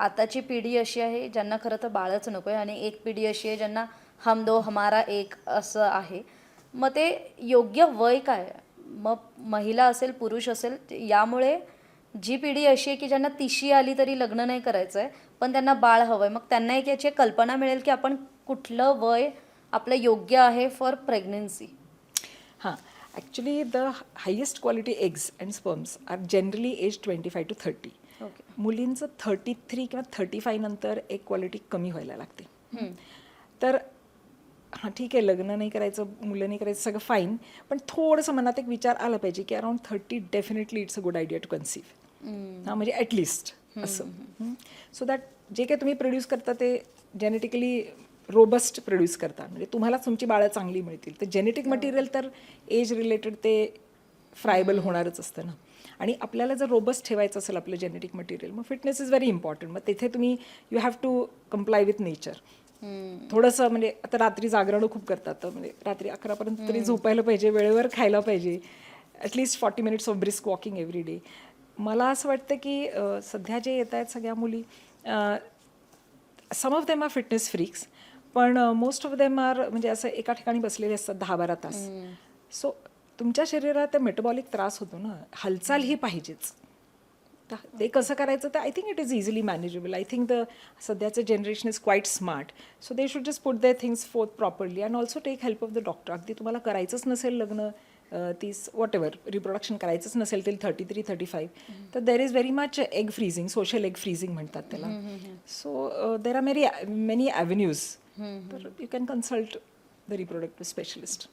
आताची पिढी अशी आहे ज्यांना खरं तर बाळच नको आहे आणि एक पिढी अशी आहे ज्यांना हम दो हमारा एक असं आहे. मग ते योग्य वय काय? मग महिला असेल पुरुष असेल यामुळे जी पिढी अशी आहे की ज्यांना तिशी आली तरी लग्न नाही करायचं आहे पण त्यांना बाळ हवं आहे मग त्यांना एक याची कल्पना मिळेल की आपण कुठलं वय आपलं योग्य आहे फॉर प्रेग्नन्सी हां actually the highest quality eggs and sperms are generally age twenty five to thirty मुलींचं थर्टी थ्री किंवा थर्टी फाय नंतर एक क्वालिटी कमी व्हायला लागते. तर हां ठीक आहे लग्न नाही करायचं मुलं नाही करायचं सगळं फाईन पण थोडंसं मनात एक विचार आला पाहिजे की around thirty definitely it's a good idea to conceive हां म्हणजे ॲटलिस्ट असं. सो दॅट जे काही तुम्ही प्रोड्यूस करता ते जेनेटिकली रोबस्ट प्रोड्यूस करता. म्हणजे तुम्हाला तुमची बाळं चांगली मिळतील. तर जेनेटिक मटेरियल तर एज रिलेटेड ते फ्रायबल होणारच असतं ना. आणि आपल्याला जर रोबस्ट ठेवायचं असेल आपलं जेनेटिक मटेरियल मग फिटनेस इज व्हेरी इम्पॉर्टंट मग तिथे तुम्ही you have to comply with nature थोडंसं म्हणजे आता रात्री जागरणं खूप करतात म्हणजे रात्री अकरापर्यंत तरी झोपायला पाहिजे वेळेवर खायला पाहिजे. At least forty minutes of brisk walking every day मला असं वाटतं की सध्या जे येत आहेत सगळ्या मुली some of them are fitness freaks पण मोस्ट ऑफ देम आर म्हणजे असं एका ठिकाणी बसलेले असतात दहा बारा तास. सो तुमच्या शरीरात मेटाबॉलिक त्रास होतो ना हालचाल ही पाहिजेच. तर ते कसं करायचं तर I think it is easily manageable I think the सध्याचं generation is quite smart so they should just put their things forth properly and also take help of the doctor अगदी तुम्हाला करायचंच नसेल लग्न तीस वॉट एव्हर रिप्रोडक्शन करायचंच नसेल till thirty three thirty five तर there is very much egg freezing social egg freezing म्हणतात त्याला. So there are many many avenues तर you can consult the reproductive specialist